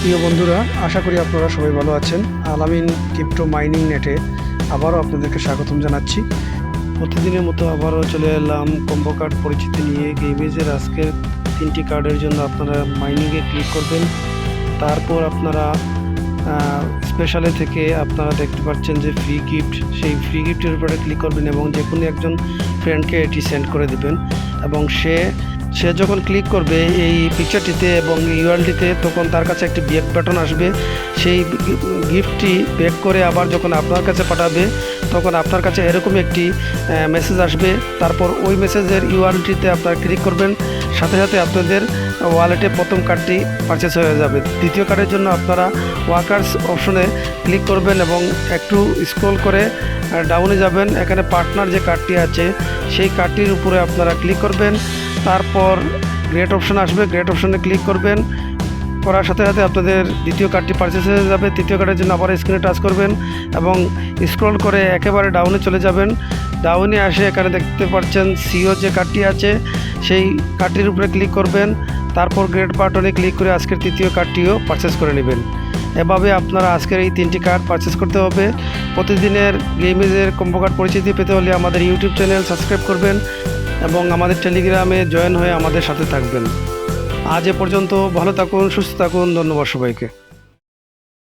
প্রিয় বন্ধুরা, আশা করি আপনারা সবাই ভালো আছেন। আলামিন ক্রিপ্টো মাইনিং নেটে আবারও আপনাদেরকে স্বাগতম জানাচ্ছি। প্রতিদিনের মতো আবারও চলে এলাম কম্বো কার্ড পরিচিতি নিয়ে। গেমেজের আজকের তিনটি কার্ডের জন্য আপনারা মাইনিংয়ে ক্লিক করবেন। তারপর আপনারা স্পেশালে থেকে আপনারা দেখতে পাচ্ছেন যে ফ্রি গিফট সেই ফ্রি গিফটের উপরে ক্লিক করবেন এবং যে কোনো একজন ফ্রেন্ডকে এটি সেন্ড করে দিবেন এবং সে সে যখন ক্লিক করবে এই পিকচারটিতে এবং ইউআরটিতে তখন তার কাছে একটি ব্যাক বাটন আসবে। সেই গিফটটি ব্যাক করে আবার যখন আপনার কাছে পাঠাবে, তখন আপনার কাছে এরকম একটি মেসেজ আসবে। তারপর ওই মেসেজের ইউআরটিতে আপনারা ক্লিক করবেন। সাথে সাথে আপনাদের ওয়ালেটে প্রথম কার্ডটি পারচেস হয়ে যাবে। দ্বিতীয় কার্ডের জন্য আপনারা ওয়াকার্স অপশনে ক্লিক করবেন এবং একটু স্ক্রল করে ডাউনে যাবেন। এখানে পার্টনার যে কার্ডটি আছে, সেই কার্ডটির উপরে আপনারা ক্লিক করবেন। তারপর গ্রেট অপশন আসবে গ্রেট অপশনে ক্লিক করবেন। করার সাথে সাথে আপনাদের দ্বিতীয় কার্ডটি পারচেস হয়ে যাবে। তৃতীয় কার্ডের জন্য আবার স্ক্রিনে টাচ করবেন এবং স্ক্রল করে একেবারে ডাউনে চলে যাবেন। ডাউনে আসে এখানে দেখতে পাচ্ছেন সিও যে কার্ডটি আছে, সেই কার্ডটির উপরে ক্লিক করবেন। তারপর গ্রেড বাটনে ক্লিক করে আজকের তৃতীয় কার্ডটিও পারচেস করে নেবেন। এভাবে আপনারা আজকের এই তিনটি কার্ড পারচেস করতে হবে। প্রতিদিনের গেমেজের কম্বো কার্ড পরিচিতি পেতে হলে আমাদের ইউটিউব চ্যানেল সাবস্ক্রাইব করবেন। এবং আমাদের টেলিগ্রামে জয়েন হয়ে আমাদের সাথে থাকবেন। আজ এ পর্যন্ত ভালো থাকুন, সুস্থ থাকুন, ধন্যবাদ সবাইকে।